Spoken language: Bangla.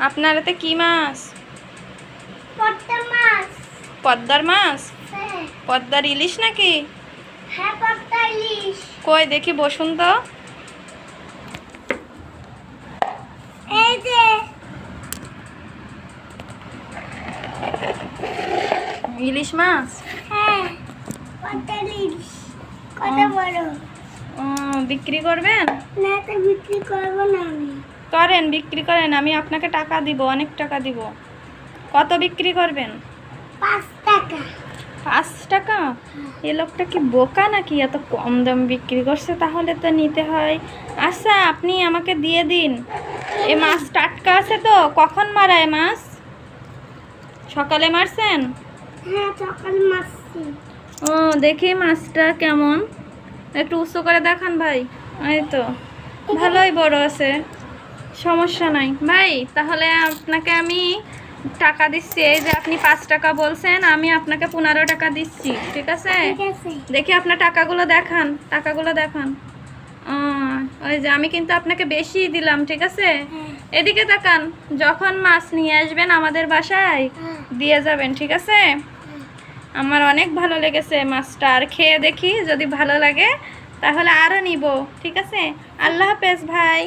আপনার এতে কি? মাছ? পদ্মা মাছ। পদ্মার মাছ? হ্যাঁ। পদ্মার ইলিশ নাকি? হ্যাঁ কই দেখি বসুন তো। এই যে। ইলিশ মাছ? হ্যাঁ কত। বড়। ও, বিক্রি করবেন? না তো বিক্রি করব না আমি। করেন বিক্রি করেন আমি আপনাকে টাকা দিব অনেক টাকা দিব। কত বিক্রি করবেন? পাঁচ টাকা। পাঁচ টাকা? এ লোকটা কি বোকা নাকি? এত কম দাম বিক্রি করছে তাহলে তো নিতে হয়। আচ্ছা আপনি আমাকে দিয়ে দিন। এ মাছ টাটকা আছে তো কখন মারা এ মাছ? সকালে মারছেন? হ্যাঁ সকাল মাছছি ও দেখি মাছটা কেমন। একটু উঁচু করে দেখান ভাই। এই তো। ভালোই বড় আছে। সমস্যা নাই। ভাই তাহলে আপনাকে আমি টাকা দিচ্ছি। এই যে আপনি পাঁচ টাকা বলছেন আমি আপনাকে পনেরো টাকা দিচ্ছি ঠিক আছে? দেখি আপনার টাকাগুলো দেখান টাকাগুলো দেখান। ওই যে আমি কিন্তু আপনাকে বেশি দিলাম ঠিক আছে? হ্যাঁ। এদিকে তাকান যখন মাছ নিয়ে আসবেন আমাদের বাসায় হ্যাঁ। দিয়ে যাবেন ঠিক আছে? আমার অনেক ভালো লেগেছে মাছটা আর খেয়ে দেখি যদি ভালো লাগে, তাহলে আরও নিব, ঠিক আছে? আল্লাহ হাফেজ ভাই।